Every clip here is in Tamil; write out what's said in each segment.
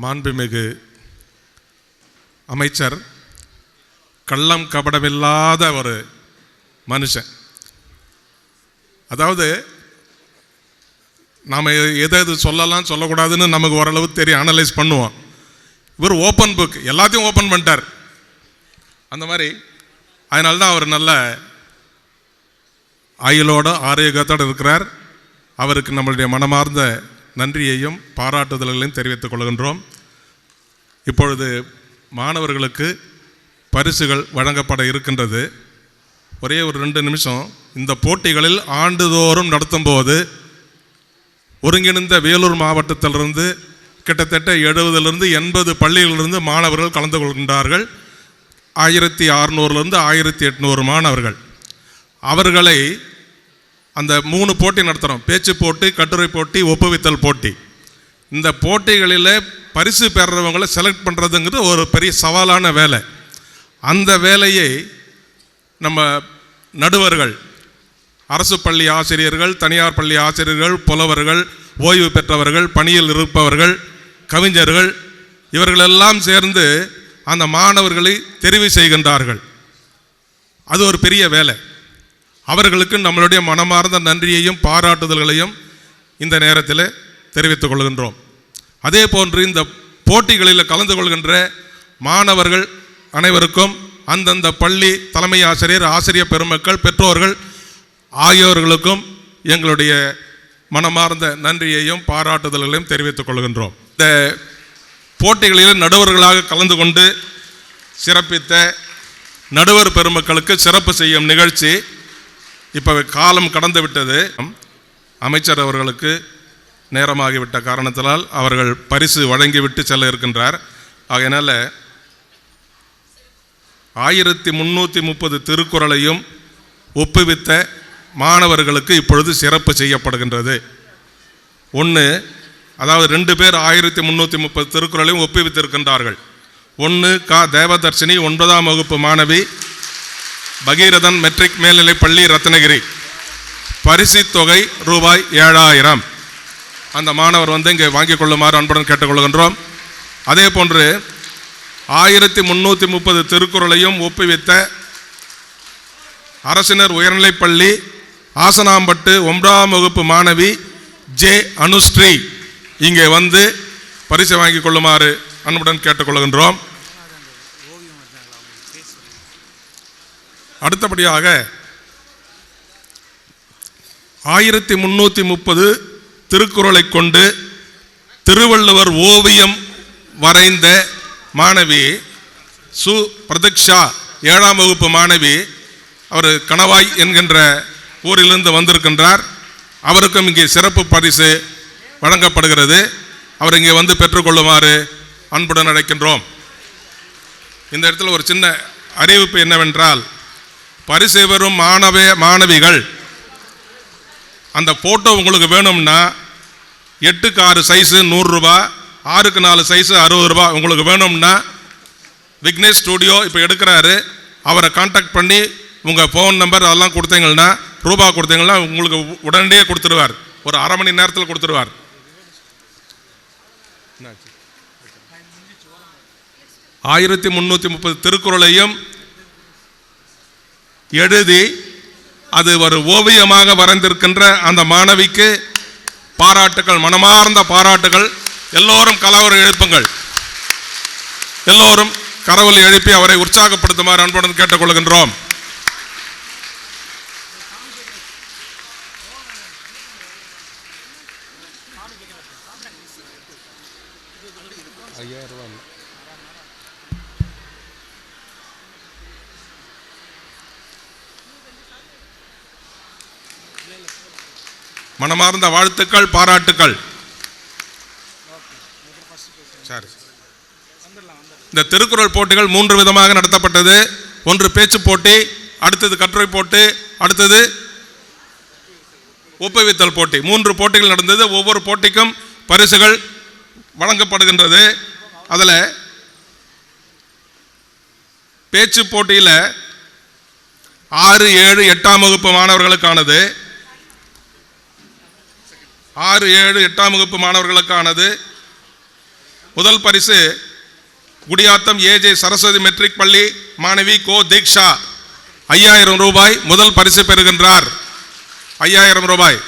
மாண்புமிகு அமைச்சர் கள்ளம் கபடமில்லாத ஒரு மனுஷன். அதாவது நாம் எதை எது சொல்லலாம் சொல்லக்கூடாதுன்னு நமக்கு ஓரளவு தெரியும் அனலைஸ் பண்ணுவோம். இவர் ஓப்பன் புக் எல்லாத்தையும் ஓப்பன் பண்ணிட்டார். அந்த மாதிரி அதனால தான் அவர் நல்ல ஆயுளோட ஆரோக்கியத்தோடு இருக்கிறார். அவருக்கு நம்மளுடைய மனமார்ந்த நன்றியையும் பாராட்டுதல்களையும் தெரிவித்துக் கொள்கின்றோம். இப்பொழுது மாணவர்களுக்கு பரிசுகள் வழங்கப்பட இருக்கின்றது. ஒரே ஒரு ரெண்டு நிமிஷம். இந்த போட்டிகளில் ஆண்டுதோறும் நடத்தும்போது ஒருங்கிணைந்த வேலூர் மாவட்டத்திலிருந்து கிட்டத்தட்ட எழுபதுலேருந்து எண்பது பள்ளிகளிலிருந்து மாணவர்கள் கலந்து கொள்கின்றார்கள். ஆயிரத்தி அறநூறுலேருந்து ஆயிரத்தி எட்நூறு மாணவர்கள். அவர்களை அந்த மூணு போட்டி நடத்துகிறோம் பேச்சு போட்டி கட்டுரை போட்டி ஒப்புவித்தல் போட்டி. இந்த போட்டிகளில் பரிசு பெறுறவங்களை செலக்ட் பண்ணுறதுங்கிறது ஒரு பெரிய சவாலான வேலை. அந்த வேலையை நம்ம நடுவர்கள் அரசு பள்ளி ஆசிரியர்கள் தனியார் பள்ளி ஆசிரியர்கள் புலவர்கள் ஓய்வு பெற்றவர்கள் பணியில் இருப்பவர்கள் கவிஞர்கள் இவர்களெல்லாம் சேர்ந்து அந்த மாணவர்களை தெரிவு செய்கின்றார்கள். அது ஒரு பெரிய வேலை. அவர்களுக்கு நம்மளுடைய மனமார்ந்த நன்றியையும் பாராட்டுதல்களையும் இந்த நேரத்தில் தெரிவித்துக் கொள்கின்றோம். அதே போன்று இந்த போட்டிகளில் கலந்து கொள்கின்ற மாணவர்கள் அனைவருக்கும் அந்தந்த பள்ளி தலைமை ஆசிரியர் ஆசிரியர் பெருமக்கள் பெற்றோர்கள் ஆகியோர்களுக்கும் எங்களுடைய மனமார்ந்த நன்றியையும் பாராட்டுதல்களையும் தெரிவித்துக் கொள்கின்றோம். இந்த போட்டிகளில் நடுவர்களாக கலந்து கொண்டு சிறப்பித்த நடுவர் பெருமக்களுக்கு சிறப்பு செய்யும் நிகழ்ச்சி இப்போ காலம் கடந்து விட்டது. அமைச்சர் அவர்களுக்கு நேரமாகிவிட்ட காரணத்தினால் அவர்கள் பரிசு வழங்கிவிட்டு செல்ல இருக்கின்றார். ஆகையினால் ஆயிரத்தி முந்நூற்றி முப்பது திருக்குறளையும் ஒப்புவித்த மாணவர்களுக்கு இப்பொழுது சிறப்பு செய்யப்படுகின்றது. ஒன்று அதாவது ரெண்டு பேர் ஆயிரத்தி முந்நூற்றி முப்பது திருக்குறளையும் ஒப்புவித்திருக்கின்றார்கள். ஒன்று கா. தேவதர்ஷினி ஒன்பதாம் வகுப்பு மாணவி பகீரதன் மெட்ரிக் மேல்நிலைப் பள்ளி ரத்னகிரி. பரிசுத் தொகை ரூபாய் ஏழாயிரம். அந்த மாணவர் வந்து இங்கே வாங்கிக் கொள்ளுமாறு அன்புடன் கேட்டுக்கொள்கின்றோம். அதே போன்று ஆயிரத்தி முந்நூற்றி முப்பது திருக்குறளையும் ஒப்புவித்த அரசினர் உயர்நிலைப்பள்ளி ஆசனாம்பட்டு ஒன்பதாம் வகுப்பு மாணவி ஜே அனுஸ்ரீ இங்கே வந்து பரிசு வாங்கிக் கொள்ளுமாறு அன்புடன் கேட்டுக்கொள்கின்றோம். அடுத்தபடியாக ஆயிரத்தி முன்னூற்றி முப்பது திருக்குறளை கொண்டு திருவள்ளுவர் ஓவியம் வரைந்த மாணவி சு பிரதக்ஷா ஏழாம் வகுப்பு மாணவி அவர் கணவாய் என்கின்ற ஊரிலிருந்து வந்திருக்கின்றார். அவருக்கும் இங்கே சிறப்பு பரிசு வழங்கப்படுகிறது. அவர் இங்கே வந்து பெற்றுக்கொள்ளுமாறு அன்புடன் அழைக்கின்றோம். இந்த இடத்துல ஒரு சின்ன அறிவிப்பு என்னவென்றால் பரிசு பெறும் மாணவ மாணவிகள். அந்த ஃபோட்டோ உங்களுக்கு வேணும்னா எட்டுக்கு ஆறு சைஸு நூறுரூபா ஆறுக்கு நாலு சைஸு அறுபது ரூபா உங்களுக்கு வேணும்னா விக்னேஷ் ஸ்டூடியோ இப்போ எடுக்கிறாரு. அவரை காண்டாக்ட் பண்ணி உங்கள் ஃபோன் நம்பர் அதெல்லாம் கொடுத்தீங்கன்னா ரூபா கொடுத்தீங்கன்னா உங்களுக்கு உ- உடனடியே கொடுத்துருவார். ஒரு அரை மணி நேரத்தில் கொடுத்துருவார். ஆயிரத்தி முந்நூற்றி முப்பது திருக்குறளையும் எழுதி அது ஒரு ஓவியமாக வரைந்திருக்கின்ற அந்த மாணவிக்கு பாராட்டுகள் மனமார்ந்த பாராட்டுகள் எல்லோரும் கலவரம் எழுப்புங்கள். எல்லோரும் கரவொலி எழுப்பி அவரை உற்சாகப்படுத்துமாறு அன்புடன் கேட்டுக்கொள்கின்றோம். மனமார்ந்த வாழ்த்துக்கள் பாராட்டுக்கள். இந்த திருக்குறள் போட்டிகள் மூன்று விதமாக நடத்தப்பட்டது. ஒன்று பேச்சு போட்டி அடுத்தது கட்டுரை போட்டி அடுத்தது ஒப்புவித்தல் போட்டி. மூன்று போட்டிகள் நடந்தது. ஒவ்வொரு போட்டிக்கும் பரிசுகள் வழங்கப்படுகின்றது. அதில் பேச்சு போட்டியில் ஆறு ஏழு எட்டாம் வகுப்பு மாணவர்களுக்கானது. ஆறு ஏழு எட்டாம் வகுப்பு மாணவர்களுக்கானது. முதல் பரிசு குடியாத்தம் ஏஜே சரஸ்வதி மெட்ரிக் பள்ளி மாணவி கோ. தீக்ஷா. ஐயாயிரம் ரூபாய் முதல் பரிசு பெறுகின்றார். ஐயாயிரம் ரூபாய்.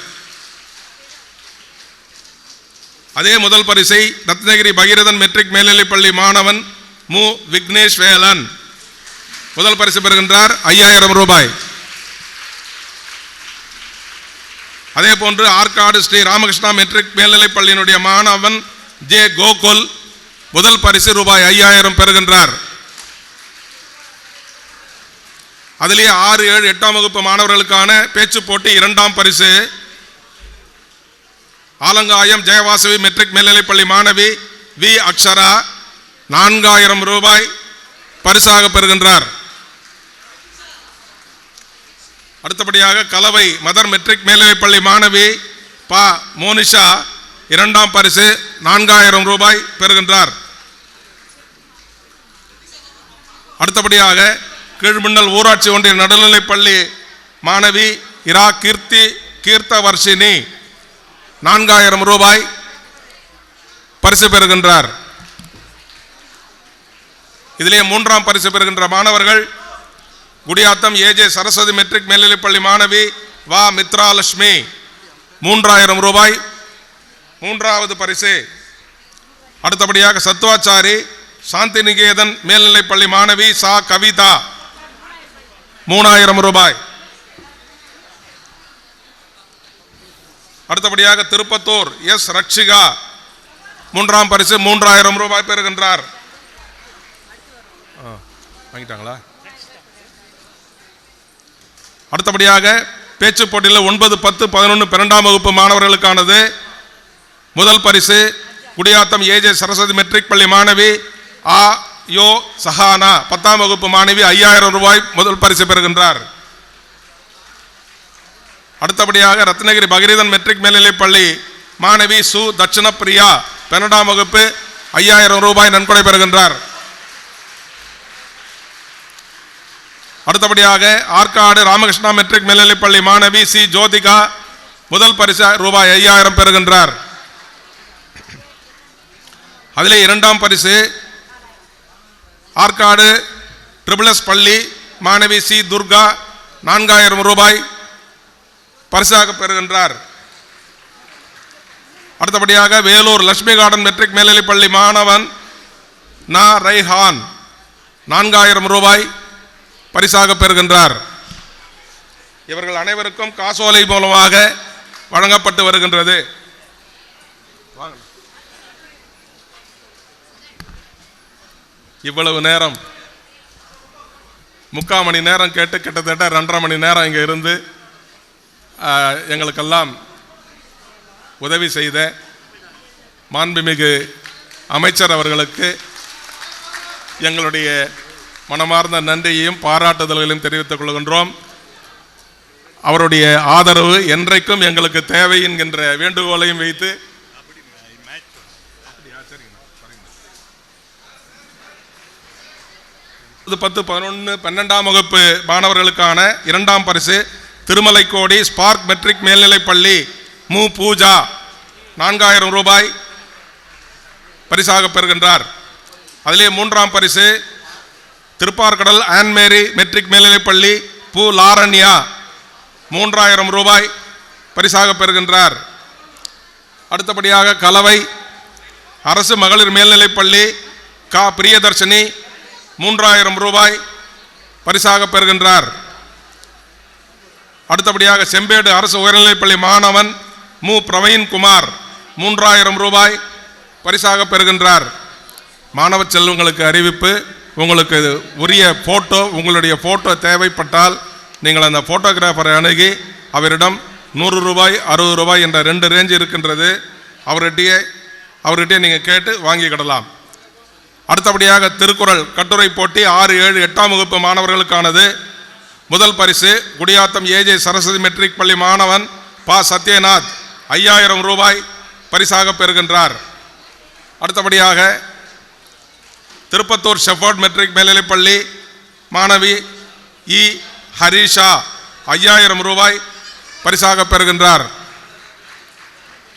அதே முதல் பரிசை ரத்னகிரி பகீரதன் மெட்ரிக் மேல்நிலைப் பள்ளி மாணவன் மு. விக்னேஷ் வேலன். முதல் பரிசு பெறுகின்றார். ஐயாயிரம் ரூபாய். அதே போன்று ஆற்காடு ஸ்ரீ ராமகிருஷ்ணா மெட்ரிக் மேல்நிலைப் பள்ளியினுடைய மாணவன் ஜே கோகுல் முதல் பரிசு ரூபாய் ஐயாயிரம் பெறுகின்றார். அதிலே ஆறு ஏழு எட்டாம் வகுப்பு மாணவர்களுக்கான பேச்சு போட்டி இரண்டாம் பரிசு. ஆலங்காயம் ஜெயவாசவி மெட்ரிக் மேல்நிலைப் பள்ளி மாணவி வி அக்ஷரா நான்காயிரம் ரூபாய் பரிசாக பெறுகின்றார். அடுத்தபடியாக கலவை மதர் மெட்ரிக் மேல்நிலைப் பள்ளி மாணவி ப. மோனிஷா இரண்டாம் பரிசு நான்காயிரம் ரூபாய் பெறுகின்றார். அடுத்தபடியாக கீழ்மின்னல் ஊராட்சி ஒன்றிய நடுநிலைப் பள்ளி மாணவி இரா. கீர்த்தி கீர்த்தவர்ஷினி நான்காயிரம் ரூபாய் பரிசு பெறுகின்றார். இதிலே மூன்றாம் பரிசு பெறுகின்ற மாணவர்கள் குடியாத்தம் ஏஜே சரஸ்வதி மெட்ரிக் மேல்நிலைப்பள்ளி மாணவி வா மித்ராலட்சுமி. மூன்றாயிரம் ரூபாய். மூன்றாவது பரிசு. அடுத்தபடியாக சத்துவாச்சாரி சாந்தி நிகேதன் மேல்நிலைப்பள்ளி மாணவி சா கவிதா. மூணாயிரம் ரூபாய். அடுத்தபடியாக திருப்பத்தூர் எஸ் ரக்ஷிகா மூன்றாம் பரிசு மூன்றாயிரம் ரூபாய் பெறுகின்றார். ஆ, வாங்கிட்டாங்களா? அடுத்தபடியாக பேச்சு போட்டியில் ஒன்பது பத்து பதினொன்று பன்னெண்டாம் வகுப்பு மாணவர்களுக்கானது. முதல் பரிசு குடியாத்தம் ஏஜே சரஸ்வதி மெட்ரிக் பள்ளி மாணவி ஆ யோ சஹானா. பத்தாம் வகுப்பு மாணவி ஐயாயிரம் ரூபாய் முதல் பரிசு பெறுகின்றார். அடுத்தபடியாக ரத்னகிரி பகிரீதன் மெட்ரிக் மேல்நிலைப் பள்ளி மாணவி சு தட்சிண பிரியா பன்னெண்டாம் வகுப்பு ஐயாயிரம் ரூபாய் நன்கொடை பெறுகின்றார். அடுத்தபடியாக ஆற்காடு ராமகிருஷ்ணா மெட்ரிக் மேல்நிலைப் பள்ளி மாணவி சி. ஜோதிகா முதல் பரிசு ரூபாய் ஐயாயிரம் பெறுகின்றார். அதிலே இரண்டாம் பரிசு ஆற்காடு ட்ரிபிள் எஸ் பள்ளி மாணவி சி. துர்கா நான்காயிரம் ரூபாய் பரிசாக பெறுகின்றார். அடுத்தபடியாக வேலூர் லட்சுமி கார்டன் மெட்ரிக் மேல்நிலைப்பள்ளி மாணவன் நா. ரைஹான் நான்காயிரம் ரூபாய் பரிசாக பெறுகின்றார். இவர்கள் அனைவருக்கும் காசோலை மூலமாக வழங்கப்பட்டு வருகின்றது. இவ்வளவு நேரம். முக்கால் மணி நேரம் கேட்டு கிட்டத்தட்ட ரெண்டரை மணி நேரம் இங்கே இருந்து எங்களுக்கெல்லாம் உதவி செய்த மாண்புமிகு அமைச்சர் அவர்களுக்கு எங்களுடைய மனமார்ந்த நன்றியையும் பாராட்டுதல்களையும் தெரிவித்துக் கொள்கின்றோம். அவருடைய ஆதரவு என்றைக்கும் எங்களுக்கு தேவை என்கின்ற வேண்டுகோளையும் வைத்து இது பத்து பதினொன்று பன்னெண்டாம் வகுப்பு மாணவர்களுக்கான இரண்டாம் பரிசு திருமலைக்கோடி ஸ்பார்க் மெட்ரிக் மேல்நிலைப்பள்ளி மு. பூஜா நான்காயிரம் ரூபாய் பரிசாக பெறுகின்றார். அதிலே மூன்றாம் பரிசு திருப்பார்கடல் ஆன்மேரி மெட்ரிக் மேல்நிலைப்பள்ளி பு லாரண்யா மூன்றாயிரம் ரூபாய் பரிசாக பெறுகின்றார். அடுத்தபடியாக கலவை அரசு மகளிர் மேல்நிலைப்பள்ளி கா. பிரியதர்ஷினி மூன்றாயிரம் ரூபாய் பரிசாக பெறுகின்றார். அடுத்தபடியாக செம்பேடு அரசு உயர்நிலைப்பள்ளி மாணவன் மு. பிரவீன் குமார் மூன்றாயிரம் ரூபாய் பரிசாக பெறுகின்றார். மாணவ செல்வங்களுக்கு அறிவிப்பு. உங்களுக்கு உரிய ஃபோட்டோ உங்களுடைய ஃபோட்டோ தேவைப்பட்டால் நீங்கள் அந்த ஃபோட்டோகிராஃபரை அணுகி அவரிடம் நூறு ரூபாய் அறுபது ரூபாய் என்ற ரெண்டு ரேஞ்ச் இருக்கின்றது. அவர்கிட்டயே அவர்கிட்டயே நீங்கள் கேட்டு வாங்கிக்கிடலாம் அடுத்தபடியாக திருக்குறள் கட்டுரை போட்டி ஆறு ஏழு எட்டாம் வகுப்பு மாணவர்களுக்கானது. முதல் பரிசு குடியாத்தம் ஏஜே சரஸ்வதி மெட்ரிக் பள்ளி மாணவன் பா. சத்யநாத் ஐயாயிரம் ரூபாய் பரிசாக பெறுகின்றார். அடுத்தபடியாக திருப்பத்தூர் ஷெஃபர்ட் மெட்ரிக் மேல்நிலைப் பள்ளி மாணவி இ. ஹரிஷா ஐயாயிரம் ரூபாய் பரிசாக பெறுகின்றார்.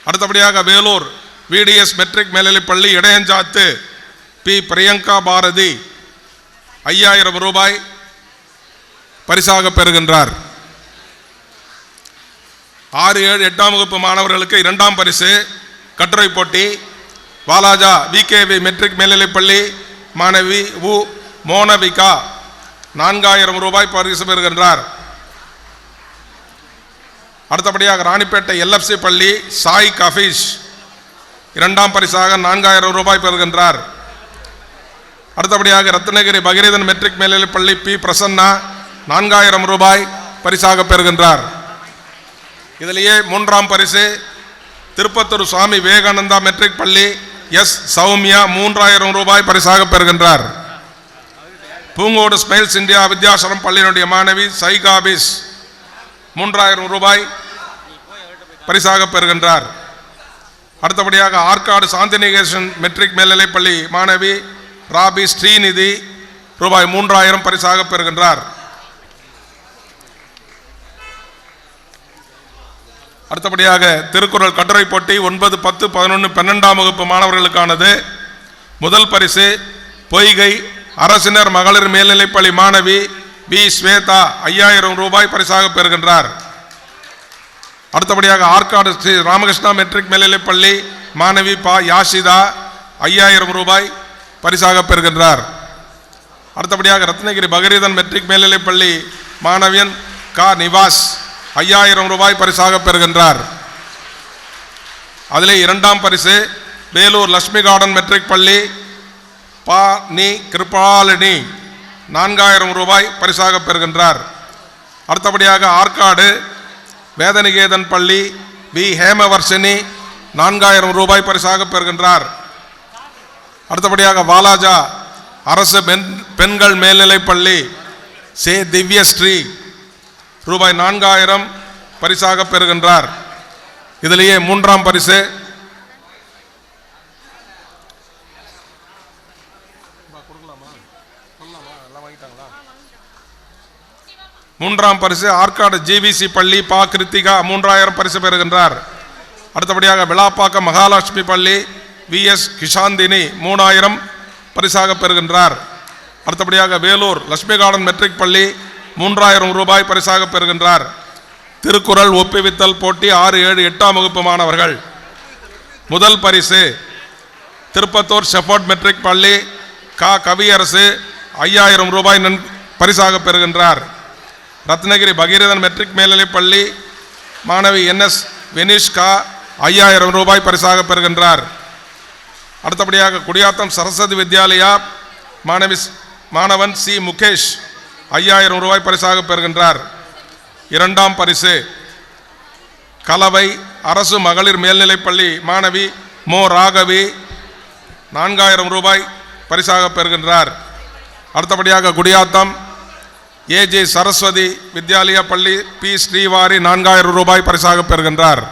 அடுத்தபடியாக வேலூர் விடிஎஸ் மெட்ரிக் மேல்நிலைப்பள்ளி இடையஞ்சாத்து பி. பிரியங்கா பாரதி ஐயாயிரம் ரூபாய் பரிசாக பெறுகின்றார். ஆறு ஏழு எட்டாம் வகுப்பு மாணவர்களுக்கு இரண்டாம் பரிசு கட்டுரை போட்டி வாலாஜா விகேவி மெட்ரிக் மேல்நிலைப்பள்ளி மாணவி உ மோனவிகா. நான்காயிரம் ரூபாய் பரிசு பெறுகின்றார். அடுத்தபடியாக ராணிப்பேட்டை எல்எஃப்சி பள்ளி சாய் கஃபீஷ் இரண்டாம் பரிசாக நான்காயிரம் ரூபாய் பெறுகின்றார். அடுத்தபடியாக ரத்னகிரி பகிரீதன் மெட்ரிக் மேல்நிலைப் பள்ளி பி பிரசன்னா நான்காயிரம் ரூபாய் பரிசாக பெறுகின்றார். இதிலேயே மூன்றாம் பரிசு திருப்பத்தூர் சுவாமி விவேகானந்தா மெட்ரிக் பள்ளி எஸ் சௌமியா மூன்றாயிரம் ரூபாய் பரிசாக பெறுகின்றார். பூங்கோடு ஸ்மைல்ஸ் இந்தியா வித்யாசரம் பள்ளியினுடைய மாணவி சைகாபிஸ் மூன்றாயிரம் ரூபாய் பரிசாக பெறுகின்றார். அடுத்தபடியாக ஆற்காடு சாந்திநிகேசன் மெட்ரிக் மேல்நிலைப் பள்ளி மாணவி ராபி ஸ்ரீநிதி ரூபாய் மூன்றாயிரம் பரிசாக பெறுகின்றார். அடுத்தபடியாக திருக்குறள் கட்டுரை போட்டி ஒன்பது பத்து பதினொன்று பன்னெண்டாம் வகுப்பு மாணவர்களுக்கானது. முதல் பரிசு பொய்கை அரசினர் மகளிர் மேல்நிலைப்பள்ளி மாணவி பி ஸ்வேதா ஐயாயிரம் ரூபாய் பரிசாக பெறுகின்றார். அடுத்தபடியாக ஆற்காடு ஸ்ரீ ராமகிருஷ்ணா மெட்ரிக் மேல்நிலைப்பள்ளி மாணவி பா. யாஷிதா ஐயாயிரம் ரூபாய் பரிசாக பெறுகின்றார். அடுத்தபடியாக ரத்னகிரி பகரீதன் மெட்ரிக் மேல்நிலைப்பள்ளி மாணவியன் கா. நிவாஸ். ஐயாயிரம் ரூபாய் பரிசாக பெறுகின்றார். அதிலே இரண்டாம் பரிசு வேலூர் லட்சுமி கார்டன் மெட்ரிக் பள்ளி பா நி கிருபாலினி நான்காயிரம் ரூபாய் பரிசாக பெறுகின்றார். அடுத்தபடியாக ஆற்காடு வேதநிகேதன் பள்ளி வி. ஹேமவர்ஷினி நான்காயிரம் ரூபாய் பரிசாக பெறுகின்றார். அடுத்தபடியாக வாலாஜா அரசு பெண் பெண்கள் மேல்நிலைப்பள்ளி சே. திவ்யஸ்ரீ ரூபாய் நான்காயிரம் பரிசாக பெறுகின்றார். இதிலேயே மூன்றாம் பரிசு. மூன்றாம் பரிசு ஆற்காடு ஜிவிசி பள்ளி பா கிருத்திகா மூன்றாயிரம் பரிசு பெறுகின்றார். அடுத்தபடியாக விழாப்பாக்கம் மகாலட்சுமி பள்ளி வி எஸ் கிஷாந்தினி மூணாயிரம் பரிசாக பெறுகின்றார். அடுத்தபடியாக வேலூர் லட்சுமி கார்டன் மெட்ரிக் பள்ளி மூன்றாயிரம் ரூபாய் பரிசாக பெறுகின்றார். திருக்குறள் ஒப்புவித்தல் போட்டி ஆறு ஏழு எட்டாம் வகுப்பு மாணவர்கள். முதல் பரிசு திருப்பத்தூர் ஷெஃபர்ட் மெட்ரிக் பள்ளி கா. கவியரசு ஐயாயிரம் ரூபாய் நன் பரிசாக பெறுகின்றார். ரத்னகிரி பகீரதன் மெட்ரிக் மேல்நிலைப் பள்ளி மாணவி என்எஸ் வெனிஷ்கா ஐயாயிரம் ரூபாய் பரிசாக பெறுகின்றார். அடுத்தபடியாக குடியாத்தம் சரஸ்வதி வித்யாலயா மாணவி ஸ்- மாணவன் சி. முகேஷ். ஐயாயிரம் ரூபாய் பரிசாக பெறுகின்றார். இரண்டாம் பரிசு. கலவை அரசு மகளிர் மேல்நிலைப்பள்ளி மாணவி மோ. ராகவி நான்காயிரம் ரூபாய் பரிசாக பெறுகின்றார். அடுத்தபடியாக குடியாத்தம். ஏஜே சரஸ்வதி வித்யாலயா பள்ளி பி. ஸ்ரீவாரி நான்காயிரம் ரூபாய் பரிசாக பெறுகின்றார்.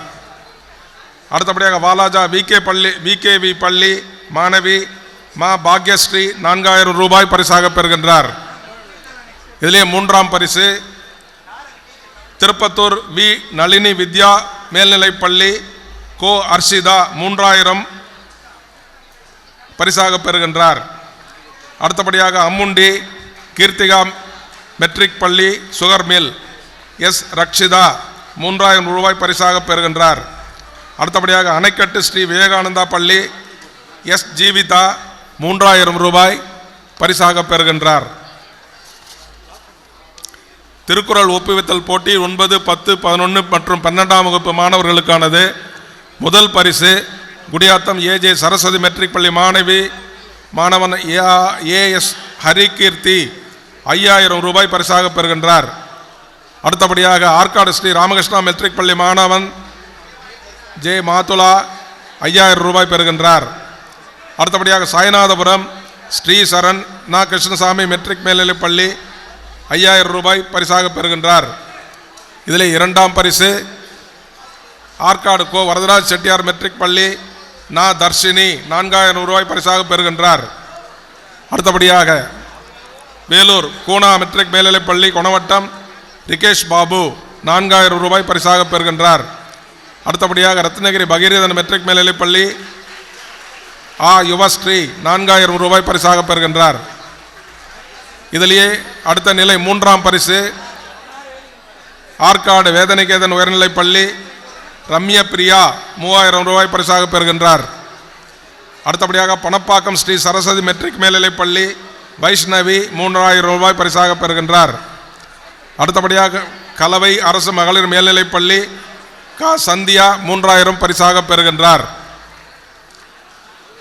அடுத்தபடியாக வாலாஜா விகே பள்ளி விகேவி பள்ளி மாணவி மா. பாக்யஸ்ரீ நான்காயிரம் ரூபாய் பரிசாக பெறுகின்றார். இதிலே மூன்றாம் பரிசு. திருப்பத்தூர் வி நளினி வித்யா மேல்நிலைப்பள்ளி கோ. அர்ஷிதா மூன்றாயிரம் பரிசாக பெறுகின்றார். அடுத்தபடியாக அம்முண்டி கீர்த்திகா மெட்ரிக் பள்ளி சுகர் மில் எஸ். ரக்ஷிதா மூன்றாயிரம் ரூபாய் பரிசாக பெறுகின்றார். அடுத்தபடியாக அணைக்கட்டு ஸ்ரீ விவேகானந்தா பள்ளி எஸ். ஜீவிதா மூன்றாயிரம் ரூபாய் பரிசாக பெறுகின்றார். திருக்குறள் ஒப்புவித்தல் போட்டி ஒன்பது பத்து பதினொன்று மற்றும் பன்னெண்டாம் வகுப்பு மாணவர்களுக்கானது. முதல் பரிசு குடியாத்தம் ஏஜே சரஸ்வதி மெட்ரிக் பள்ளி மாணவி மாணவன் ஏஎஸ் ஹரிகீர்த்தி ஐயாயிரம் ரூபாய் பரிசாக பெறுகின்றார். அடுத்தபடியாக ஆற்காடு ஸ்ரீ ராமகிருஷ்ணா மெட்ரிக் பள்ளி மாணவன் ஜே மாத்துலா ஐயாயிரம் ரூபாய் பெறுகின்றார். அடுத்தபடியாக சாய்நாதபுரம் ஸ்ரீ சரண் நா கிருஷ்ணசாமி மெட்ரிக் மேல்நிலைப் பள்ளி ஐயாயிரம் ரூபாய் பரிசாக பெறுகின்றார். இதில் இரண்டாம் பரிசு ஆற்காடு கோ வரதராஜ் செட்டியார் மெட்ரிக் பள்ளி நா தர்ஷினி நான்காயிரம் ரூபாய் பரிசாக பெறுகின்றார். அடுத்தபடியாக வேலூர் கூனா மெட்ரிக் மேல்நிலைப் பள்ளி கொணவட்டம் ரிகேஷ் பாபு நான்காயிரம் ரூபாய் பரிசாக பெறுகின்றார். அடுத்தபடியாக ரத்னகிரி பகீரதன் மெட்ரிக் மேல்நிலைப் பள்ளி ஆ யுவஸ்ரீ நான்காயிரம் ரூபாய் பரிசாக பெறுகின்றார். இதிலேயே அடுத்த நிலை மூன்றாம் பரிசு. ஆற்காடு வேதனைகேதன் உயர்நிலைப் பள்ளி ரம்ய பிரியா மூவாயிரம் ரூபாய் பரிசாக பெறுகின்றார். அடுத்தபடியாக பணப்பாக்கம் ஸ்ரீ சரஸ்வதி மெட்ரிக் மேல்நிலைப் பள்ளி வைஷ்ணவி மூன்றாயிரம் ரூபாய் பரிசாக பெறுகின்றார். அடுத்தபடியாக கலவை அரசு மகளிர் மேல்நிலைப் பள்ளி க. சந்தியா மூன்றாயிரம் பரிசாக பெறுகின்றார்.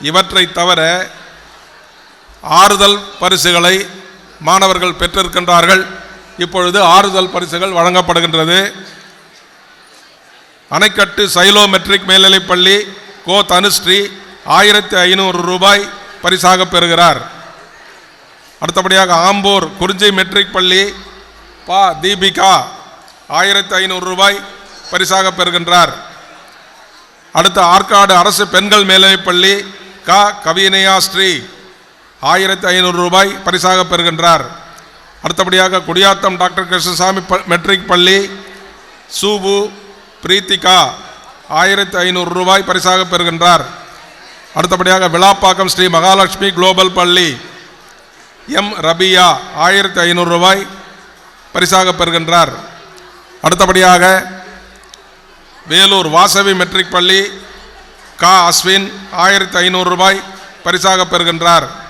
இவற்றை தவிர ஆறுதல் பரிசுகளை மாணவர்கள் பெற்றிருக்கின்றார்கள். இப்பொழுது ஆறுதல் பரிசுகள் வழங்கப்படுகின்றது. அணைக்கட்டு சைலோ மெட்ரிக் மேல்நிலைப்பள்ளி கோ தனுஸ்ரீ ஆயிரத்தி ஐநூறு ரூபாய் பரிசாக பெறுகிறார். அடுத்தபடியாக ஆம்பூர் குறிஞ்சி மெட்ரிக் பள்ளி பா. தீபிகா ஆயிரத்தி ஐநூறு ரூபாய் பரிசாக பெறுகின்றார். அடுத்து ஆற்காடு அரசு பெண்கள் மேல்நிலைப்பள்ளி க. கவினயா ஸ்ரீ ஆயிரத்தி ஐநூறு ரூபாய் பரிசாக பெறுகின்றார். அடுத்தபடியாக குடியாத்தம் டாக்டர் கிருஷ்ணசாமி ப- மெட்ரிக் பள்ளி சூபு பிரீத்திகா ஆயிரத்தி ஐநூறு ரூபாய் பரிசாக பெறுகின்றார். அடுத்தபடியாக விழாப்பாக்கம் ஸ்ரீ மகாலட்சுமி குளோபல் பள்ளி எம். ரபியா ஆயிரத்தி ஐநூறு ரூபாய் பரிசாக பெறுகின்றார். அடுத்தபடியாக வேலூர் வாசவி மெட்ரிக் பள்ளி கா. அஸ்வின் ஆயிரத்தி ஐநூறு ரூபாய் பரிசாக பெறுகின்றார்.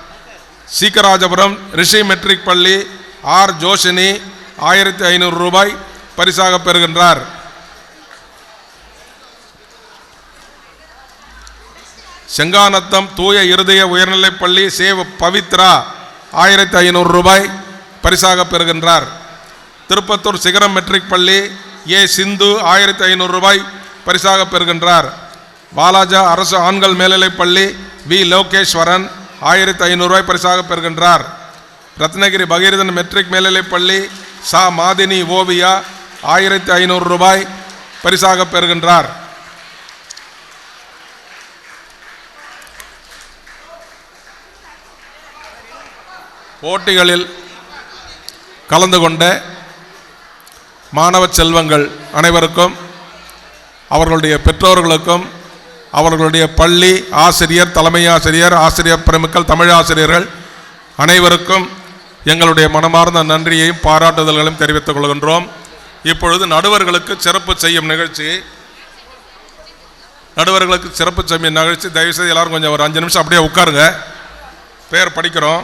சீக்கராஜபுரம் ரிஷி மெட்ரிக் பள்ளி ஆர் ஜோஷினி ஆயிரத்தி ஐநூறு ரூபாய் பரிசாக பெறுகின்றார். செங்கானத்தம் தூய இருதய உயர்நிலைப் பள்ளி சேவ பவித்ரா ஆயிரத்தி ஐநூறு ரூபாய் பரிசாக பெறுகின்றார். திருப்பத்தூர் சிகரம் மெட்ரிக் பள்ளி ஏ சிந்து ஆயிரத்தி ஐநூறு ரூபாய் பரிசாக பெறுகின்றார். வாலாஜா அரசு ஆண்கள் மேல்நிலைப்பள்ளி வி லோகேஸ்வரன் ஆயிரத்தி ஐநூறு ரூபாய் பரிசாக பெறுகின்றார். ரத்னகிரி பகீரதன் மெட்ரிக் மேல்நிலைப் பள்ளி சா. மாதினி ஓவியா ஆயிரத்தி ஐநூறு ரூபாய் பரிசாக பெறுகின்றார். போட்டிகளில் கலந்து கொண்ட மாணவ செல்வங்கள் அனைவருக்கும் அவர்களுடைய பெற்றோர்களுக்கும் அவர்களுடைய பள்ளி ஆசிரியர் தலைமை ஆசிரியர் ஆசிரியர் பிரமுக்கள் தமிழ் ஆசிரியர்கள் அனைவருக்கும் எங்களுடைய மனமார்ந்த நன்றியையும் பாராட்டுதல்களையும் தெரிவித்துக் கொள்கின்றோம். இப்பொழுது நடுவர்களுக்கு சிறப்பு செய்யும் நிகழ்ச்சி. நடுவர்களுக்கு சிறப்பு செய்யும் நிகழ்ச்சி. தயவுசெய்து எல்லாரும் கொஞ்சம் ஒரு அஞ்சு நிமிஷம் அப்படியே உட்காருங்க. பேர் படிக்கிறோம்.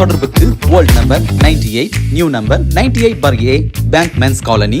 தொடர்புக்கு old number 98 eight new number 98 eight பார் ஏ பேங்க் மென்ஸ் காலனி.